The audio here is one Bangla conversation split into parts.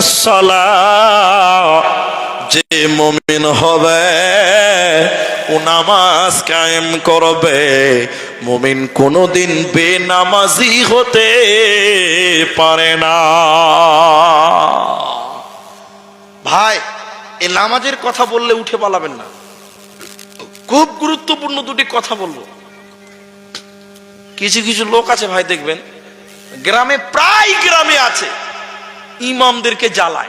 সালাহ যে মুমিন হবে, ও নামাজ কায়েম করবে। মুমিন কোনোদিন বেনামাজি হতে পারে না। ভাই, এই নামাজের কথা বললে উঠে পালাবেন না। খুব গুরুত্বপূর্ণ দুটি কথা বলব। কিছু কিছু লোক আছে ভাই, দেখবেন। গ্রামে প্রায় গ্রামে আছে। ইমামদেরকে জ্বালায়।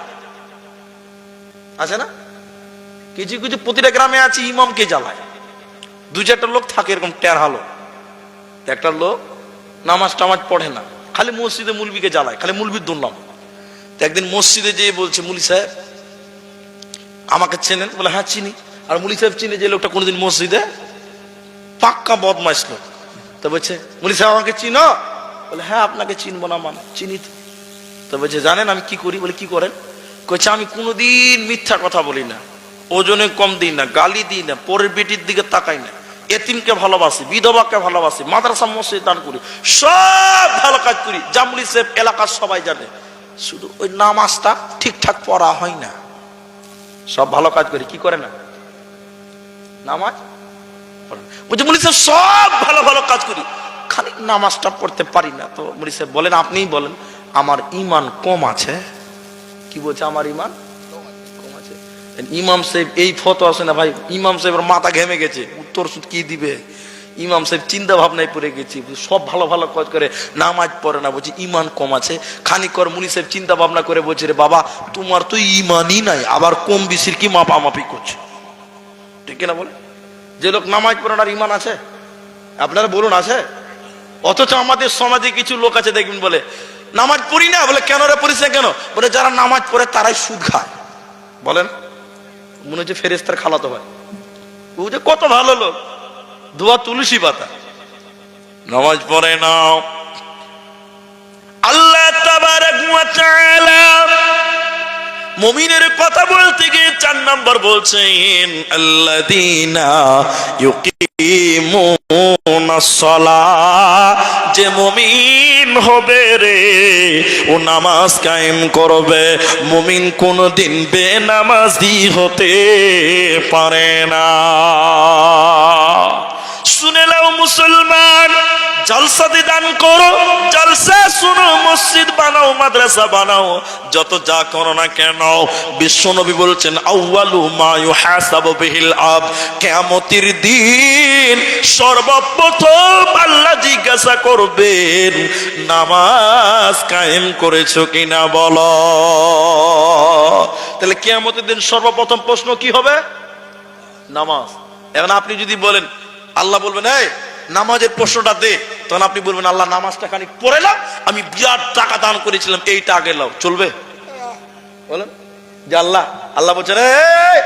আছে না? কিছু কিছু প্রতিটা গ্রামে আছে, ইমামকে জ্বালায়। দু চারটা লোক থাকে এরকম টের হালো। একটা লোক নামাজ টামাজ পড়ে না। খালি মসজিদে মুলবিকে জ্বালায়, খালি মুলবির দুর্নাম তো একদিন মসজিদে যেয়ে বলছে, মুলি সাহেব, আমাকে চেনেন? বলে হ্যাঁ চিনি। আর মুলি সাহেব চিনে যে লোকটা কোনোদিন মসজিদে পাক্কা বদমাইশ লোক। তো বলছে, মুলি সাহেব, আমাকে চিনো? বলে হ্যাঁ আপনাকে চিনবো না মানে চিনি তো। তো বলছে জানেন আমি কি করি, বলে, কি করেন? কইছে, আমি কোনোদিন মিথ্যা কথা বলি না। ওজনে কম দিই না, গালি দিই না, পরের বেটির দিকে তাকাই না। এতিমকে ভালোবাসি, বিধবাকে ভালোবাসি, মাদ্রাসা মসজিদ দান করি, সব ভালো কাজ করি। জামুলি সাহেব এলাকার সবাই জানে। শুধু ওই নামাজটা ঠিকঠাক পড়া হয় না। সব ভালো কাজ করি, কি করে না? নামাজ। বলছে মুলি সব ভালো ভালো কাজ করি। খালি নামাজটা পড়তে পারি না। তো মুলি সাহেব বলেন, আপনিই বলেন, আমার ইমান কম আছে। কি বলছে আমার ইমান কম আছে। ইমাম সাহেব, এই ফটো আছে না ভাই, ইমাম সাহেবের মাথা ঘেমে গেছে। উত্তর সুদ কি দিবে? ইমাম সাহেব চিন্তা ভাবনায় পড়ে গেছি। সব ভালো ভালো কাজ করে, নামাজ পড়ে না। বলছি ইমান কম আছে। খানিক কর মুনি সাহেব চিন্তা ভাবনা করে বলছে, রে বাবা, তোমার তো ইমানই নাই। আবার কম বেশির কি মাপামাপি করছে? ঠিক না বলে? যে লোক নামাজ পড়ে না ইমান আছে? আপনারা বলুন, আছে? অথচ আমাদের সমাজে কিছু লোক আছে, দেখবেন বলে, নামাজ পড়ি না? বলে, কেন রে পড়িস কেন? বলে, যারা নামাজ পড়ে তারাই সুদ খায়। বলেন, মনে হচ্ছে ফেরেস্তার খালাতো ভাই। ও যে কত ভালো লোক। ধোয়া তুলসী পাতা। নামাজ পড়ে না। আল্লাহ তাবারাক ওয়া তাআলা মুমিনের কথা বলতে গিয়ে চার নম্বর বলছেন সালাহ যে মুমিন হবে রে, ও নামাজ কায়েম করবে। মুমিন কোনদিন বেনামাজি হতে পারে না। শুনে নাও মুসলমান জলসাতে দান করো, জলসা শুনো, মসজিদ বানাও, মাদ্রাসা বানাও, যত যা করো না কেন, বিশ্বনবী বলছেন, আউয়ালু মা আব দিন সর্বপ্রথম আল্লাহ জিজ্ঞাসা করবেন, নামাজ কায়েম করেছ কিনা বলো। তাহলে কিয়ামতের দিন সর্বপ্রথম প্রশ্ন কি হবে? নামাজ। এখন আপনি যদি বলেন, আল্লাহ বলবেন, এই, নামাজের প্রশ্নটা দে। তখন আপনি বলবেন আল্লাহ নামাজটা খানিক পড়েলাম আমি বিরাট টাকা দান করেছিলাম এইটা আগে লাও চলবে? বলেন? যে আল্লাহ আল্লাহ বলছেন "এই,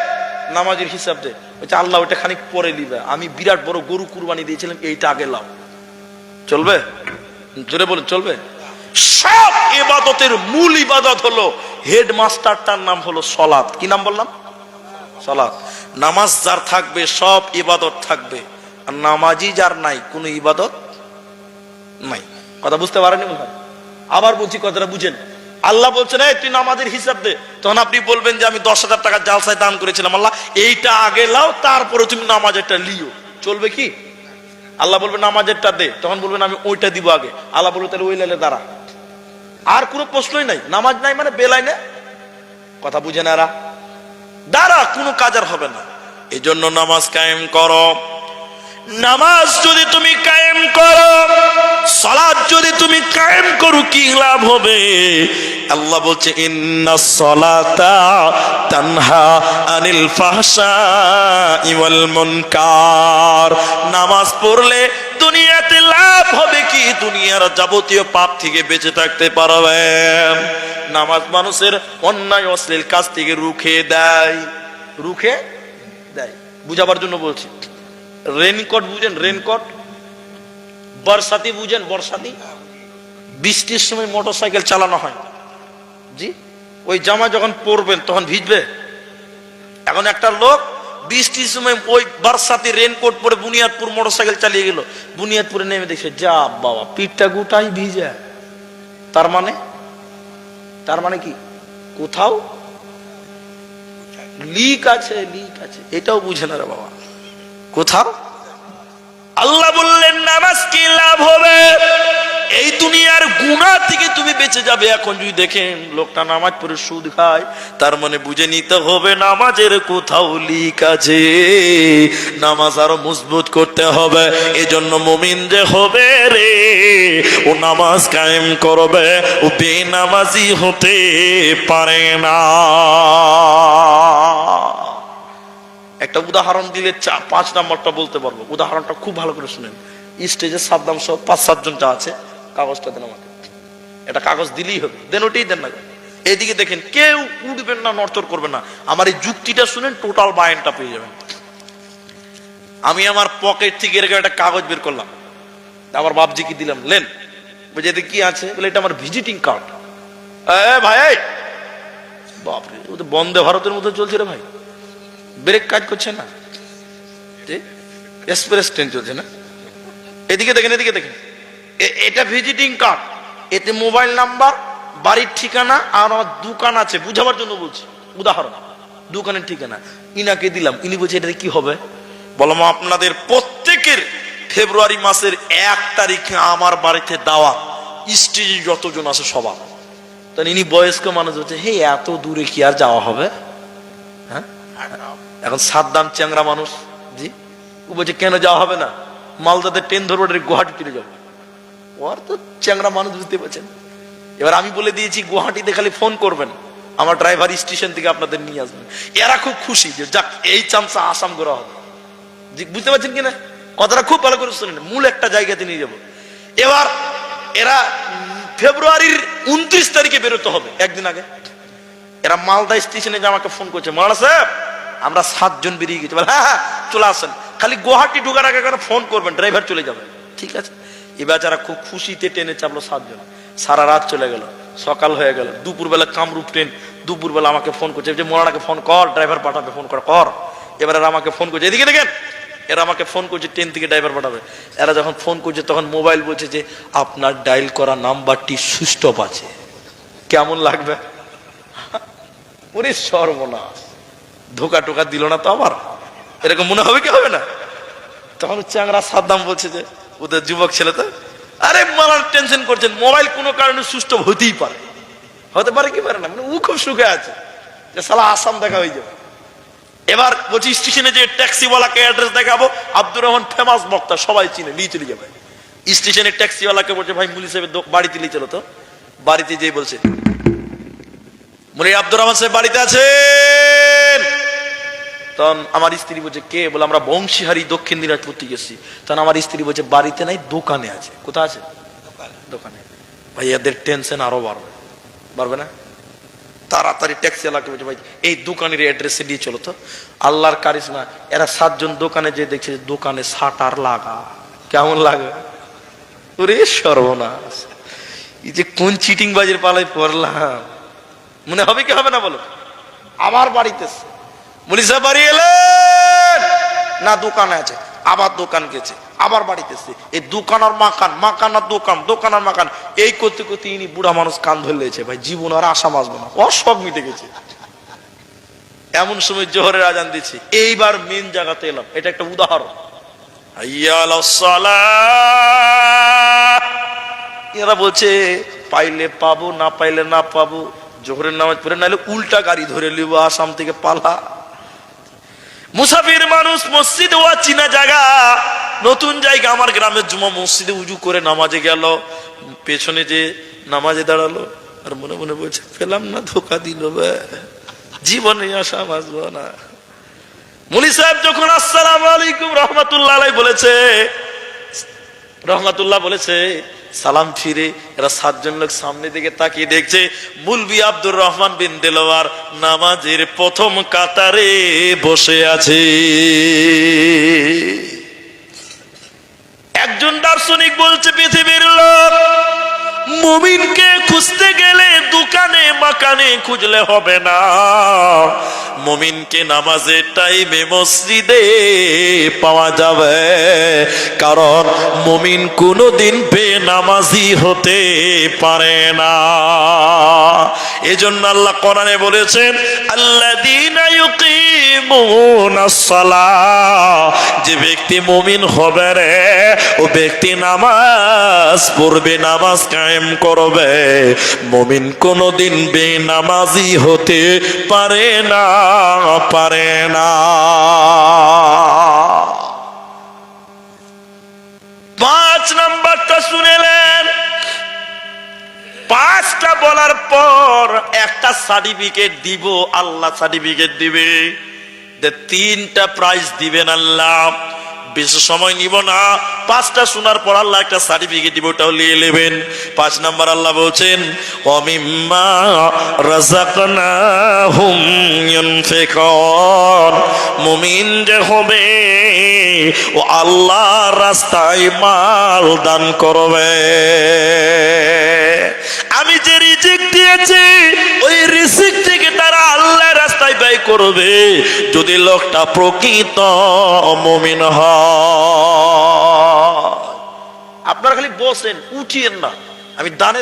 নামাজের হিসাব দে। বলছে আল্লাহ ওইটা খানিক পরে নিবে। আমি বিরাট বড় গরু কুরবানি দিয়েছিলাম এইটা আগে লাও চলবে? জোরে বলুন চলবে? সব ইবাদতের মূল ইবাদত হলো হেডমাস্টারটার নাম হলো সলাৎ। কি নাম বললাম? সলাৎ। নামাজ যার থাকবে সব ইবাদত থাকবে। আর নামাজি যার নাই কোনো ইবাদত নাই। কথা বুঝতে পারেনি মনে হয়? আবার বলছি কথাটা বুঝেন। আল্লাহ বলছেন, এই, তুই নামাজের হিসাব দে। তখন আপনি বলবেন যে, আমি দশ হাজার টাকা জালসায় দান করেছিলাম, আল্লাহ। এইটা আগে লাও, তারপরে তুমি নামাজেরটা লিও। চলবে কি? আল্লাহ বলবে নামাজেরটা দে। তখন বলবেন, আমি ওইটা দিব আগে। আল্লাহ বলবে তাহলে ওই লাইলে দাঁড়া। আর কোনো প্রশ্নই নাই। নামাজ নাই মানে বেলাই না কথা বুঝে না এরা। দ্বারা কোনো কাজ আর হবে না। এই জন্য নামাজ কায়েম করো। নামাজ যদি তুমি কায়েম করো সালাদ যদি তুমি কায়েম করো, কি লাভ হবে? আল্লাহ বলছে, ইন্না সলাতা তানহা আনিল ফাহশা ওয়াল মুনকার। নামাজ পড়লে দুনিয়াতে লাভ হবে কি? দুনিয়ার যাবতীয় পাপ থেকে বেঁচে থাকতে পারবেন নামাজ মানুষের অন্যায়, অশ্লীল কাজ থেকে রুখে দেয়। রুখে দেয়। বুঝাবার জন্য বলছি। রেনকোট বুঝেন, রেনকোট? বর্ষাতি বুঝেন বর্ষাতি বৃষ্টির সময় মোটর সাইকেল চালানো হয়। জি? ওই জামা যখন পরবেন, তখন ভিজবে? এখন একটা লোক বৃষ্টির সময় ওই বর্ষাতে রেনকোট পরে বুনিয়াদপুর মোটর সাইকেল চালিয়ে গেল। বুনিয়াদপুরে নেমে দেখছে যা বাবা, পিঠটা গোটাই ভিজে। তার মানে? তার মানে কি? কোথাও? লিক আছে লিক আছে। এটাও বুঝে না রে বাবা। কোথাও? আল্লাহ বললেন, নামাজ কি লাভ হবে? এই দুনিয়ার গুণা থেকে তুমি বেঁচে যাবে। এখন যদি দেখেন, লোকটা নামাজ পড়ে সুদ খায়, তার মানে বুঝে নিতে হবে নামাজের কোথাও লিক আছে। নামাজ আরও মজবুত করতে হবে। এজন্য মুমিন যে হবে রে, ও নামাজ কায়েম করবে। ও বেনামাজি হতে পারে না। একটা উদাহরণ দিলে পাঁচ নাম্বারটা বলতে পারব। উদাহরণটা খুব ভালো করে শুনেন। স্টেজে সাবধান সহ পাঁচ সাতজন যা আছে, কাগজটা দেন আমাকে। এটা কাগজ দিলেই হবে। দেন ওটাই দেন না এদিকে দেখেন, কেউ উঠবেন না, নড়চড় করবেন না। আমার এই যুক্তিটা শুনেন টোটাল বায়নটা পেয়ে যাবেন। আমি আমার পকেট থেকে এরকম একটা কাগজ বের করলাম। আমার বাপজিকে দিলাম, লেন। এতে কি আছে? বলে, এটা আমার ভিজিটিং কার্ড ভাই বাপরে, ও তো বন্দে ভারতের মধ্যে চলছে রে ভাই। ব্রেক কাজ করছে না? এক্সপ্রেস ট্রেন চলছে না? এদিকে দেখেন এদিকে দেখেন। এটা ভিজিটিং কার্ড। এতে মোবাইল নাম্বার, বাড়ির ঠিকানা আর আমার দোকান আছে। বুঝাবার জন্য বলছি। উদাহরণ। দোকানের ঠিকানা। ইনাকে দিলাম। ইনি বলছে, এটা কি হবে? বললাম আপনাদের প্রত্যেকের ফেব্রুয়ারি মাসের এক তারিখে আমার বাড়িতে দাওয়া স্টেজে যতজন আছে সবার। তাহলে ইনি বয়স্ক মানুষ হচ্ছে হে, এত দূরে কি আর যাওয়া হবে? হ্যাঁ? এখন সাদ্দাম চ্যাংরা মানুষ, জি? ও বলছে, কেন যাওয়া হবে না? মালদাতে ট্রেন ধরবো গুয়াহাটি চলে যাব। ওর তো চ্যাংরা মানুষ বুঝতে পারছেন। এবার আমি বলে দিয়েছি, গুয়াহাটিতে খালি ফোন করবেন। আমার ড্রাইভার স্টেশন থেকে আপনাদের নিয়ে আসবেন। এরা খুব খুশি যে, যাক, এই চামচা আসাম করা হবে। বুঝতে পারছেন কিনা কথাটা খুব ভালো করে শুনেন। মূল একটা জায়গাতে নিয়ে যাব। এবার এরা ফেব্রুয়ারির উনত্রিশ তারিখে বেরোতে হবে, একদিন আগে। এরা মালদা স্টেশনে যে আমাকে ফোন করছে মাওলানা সাহেব আমরা সাতজন বেরিয়ে গেছি। হ্যাঁ হ্যাঁ চলে আসেন। খালি গুয়াহাটি ঢুকার আগে ফোন করবেন, ড্রাইভার চলে যাবে। ঠিক আছে? এ বেচারা খুব খুশিতে ট্রেনে চাপলো সাতজন, সারা রাত চলে গেল, সকাল হয়ে গেল। দুপুরবেলা কামরূপ ট্রেন, দুপুরবেলা আমাকে ফোন করছে, যে মোলানাকে ফোন কর, ড্রাইভার পাঠাবে, ফোন কর কর। এবার এরা আমাকে ফোন করছে, এদিকে দেখেন, এরা আমাকে ফোন করছে, ট্রেন থেকে ড্রাইভার পাঠাবে। এরা যখন ফোন করছে, তখন মোবাইল বলছে যে, আপনার ডায়াল করা নাম্বারটি সুস্থ আছে। কেমন লাগবে? ওরে সর্বনাশ। ধোকা টোকা দিল না তো আবার? এরকম মনে হবে কি হবে না? তখন চ্যাংরা সাদ্দাম বলছে যে, ওদের যুবক ছেলে তো, আরে মালার টেনশন করছেন। মোবাইল কোনো কারণে সুস্থ হতেই পারে হতে পারে কি পারে না? মানে ও খুব সুখে আছে। যে সালা আসাম দেখা হয়ে যাবে। এবার বলছি, স্টেশনে যে ট্যাক্সিওয়ালাকে অ্যাড্রেস দেখাবো, আব্দুর রহমান ফেমাস বক্তা, সবাই চিনে, নিয়ে চলে যাবে। স্টেশনে ট্যাক্সিওয়ালাকে বলছে, ভাই মুলি সাহেবের দো- বাড়িতে নিয়ে চলো তো। বাড়িতে যেয়ে বলছে মুনি আব্দুর রহমান সাহেব বাড়িতে আছেন তখন আমার স্ত্রী বলছে কে? বলে আমরা বংশীহারি দক্ষিণ দিনাজপুর থেকে এসেছি। তখন আমার স্ত্রী বলছে বাড়িতে নাই দোকানে আছে। কোথায় আছে? দোকানে। ভাই এদের টেনশন আরও বাড়বে। বাড়বে না? তাড়াতাড়ি ট্যাক্সি এলাকা বলছে ভাই এই দোকানের অ্যাড্রেসে দিয়ে চলো তো। আল্লাহর কারিশমা এরা সাতজন দোকানে যে দেখছে দোকানে শাটার লাগা। কেমন লাগে? ওরে সর্বনাশ। এই যে কোন চিটিং বাজির পালায় পড়লাম। মনে হবে কি হবে না বলো? আবার বাড়িতে সাহেব বাড়ি এলেন! না, দোকানে আছে। আবার দোকান গেছে। আবার বাড়িতে এসে। এই দোকান আর মাকান। মাকান আর দোকান। দোকান আর মাকান। এই করতে করতে ইনি বুড়া মানুষ কান ধরে লেগেছে। ভাই, জীবন আর আশা বাঁচবে না। ও সব মিটে গেছে। এমন সময় জোহরের আজান দিচ্ছে এইবার মেন জায়গাতে এলাম। এটা একটা উদাহরণ। এরা বলছে, পাইলে পাবো, না পাইলে না পাবো। জোহরের নামাজ পড়ে, নাহলে উল্টা গাড়ি ধরে নিব আসাম থেকে পালা। মুসাফির মানুষ মসজিদে ওয়া চিনা জায়গা। নতুন জায়গা আমার গ্রামের জুমা মসজিদে উজু করে নামাজে গেল। পেছনে যে নামাজে দাঁড়াল, আর মনে মনে বলছে পেলাম না, ধোকা দিল। জীবনে আশা বাঁচবো না। মুলি সাহেব যখন, আসসালাম আলাইকুম রহমতুল্লাহ বলেছে, রহমাতুল্লাহ বলেছে সালাম ফিরে, এরা সাতজন লোক সামনে দিকে তাকিয়ে দেখছে, মুলবি আব্দুর রহমান বিন দেলোয়ার নামাজের প্রথম কাতারে বসে আছে। একজন দার্শনিক বলছে, পৃথিবীর লোক মুমিনকে খুঁজতে গেলে দোকানে, মাকানে খুঁজলে হবে না। মুমিনকে নামাজের টাইমে মসজিদে পাওয়া যাবে, কারণ মুমিন কোনোদিন বেনামাজি হতে পারে না। এজন্য আল্লাহ কোরআনে বলেছেন সালাহ যে ব্যক্তি মুমিন হবে রে, ও ব্যক্তি নামাজ পড়বে, নামাজ কায়েম করবে। মুমিন কোনোদিন বেনামাজি হতে পারে না পারে না। পাঁচ নাম্বারটা শুনেলেন পাঁচটা বলার পর একটা সার্টিফিকেট দিব আল্লাহ সার্টিফিকেট দিবে। তিনটা প্রাইজ দিবেন আল্লাহ। বেশি সময় নিব না। পাঁচটা শোনার পর আল্লাহ একটা সার্টিফিকেট দিব, ওটাও নিয়ে নেবেন। পাঁচ নাম্বার আল্লাহ বলছেন ইউনফিকুন। মুমিন যে হবে, ও আল্লাহর রাস্তায় মাল দান করবে। আমি যে রিজিক দিয়েছি, ওই রিজিক থেকে তারা ব্যয় করবে যদি লোকটা প্রকৃত মমিন হয়। আপনারা খালি বসেন উঠিয়েন না। আমি দানের